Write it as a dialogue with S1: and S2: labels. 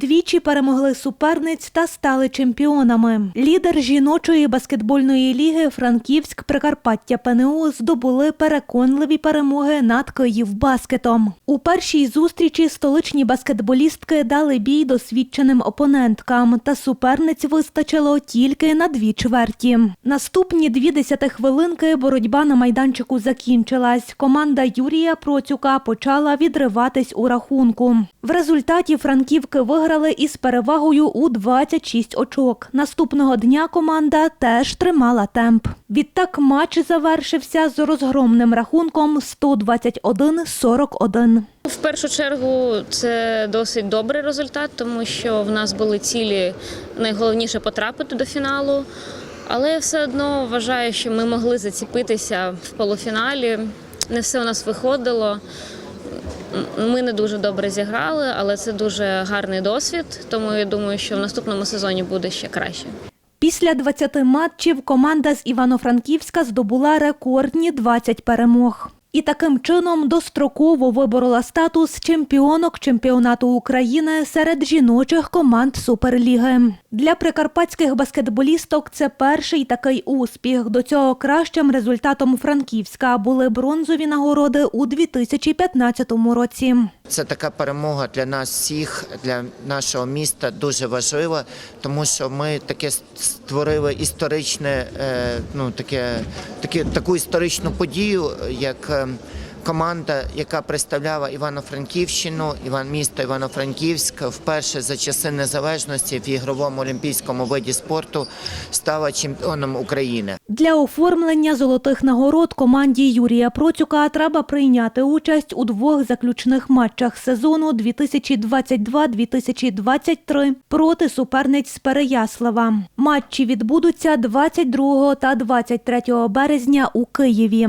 S1: Двічі перемогли суперниць та стали чемпіонами. Лідер жіночої баскетбольної ліги Франківськ Прикарпаття ПНУ здобули переконливі перемоги над Київбаскетом. У першій зустрічі столичні баскетболістки дали бій досвідченим опоненткам, та суперниць вистачило тільки на дві чверті. Наступні дві десятихвилинки боротьба на майданчику закінчилась. Команда Юрія Процюка почала відриватись у рахунку. В результаті франківки виграли із перевагою у 26 очок. Наступного дня команда теж тримала темп. Відтак матч завершився з розгромним рахунком 121-41.
S2: В першу чергу це досить добрий результат, тому що в нас були цілі найголовніше потрапити до фіналу. Але я все одно вважаю, що ми могли заціпитися в полуфіналі. Не все у нас виходило. Ми не дуже добре зіграли, але це дуже гарний досвід. Тому я думаю, що в наступному сезоні буде ще краще.
S1: Після 20 матчів команда з Івано-Франківська здобула рекордні 20 перемог. І таким чином достроково виборола статус чемпіонок чемпіонату України серед жіночих команд Суперліги. Для прикарпатських баскетболісток це перший такий успіх. До цього кращим результатом Франківська були бронзові нагороди у 2015 році.
S3: Це така перемога для нас всіх, для нашого міста дуже важлива, тому що ми таке створили історичне, е, ну таке, таке таку історичну подію, як е, команда, яка представляла Івано-Франківщину, Іван місто Івано-Франківськ, вперше за часи незалежності в ігровому олімпійському виді спорту стала чемпіоном України.
S1: Для оформлення золотих нагород команді Юрія Процюка треба прийняти участь у двох заключних матчах сезону 2022-2023 проти суперниць з Переяслава. Матчі відбудуться 22 та 23 березня у Києві.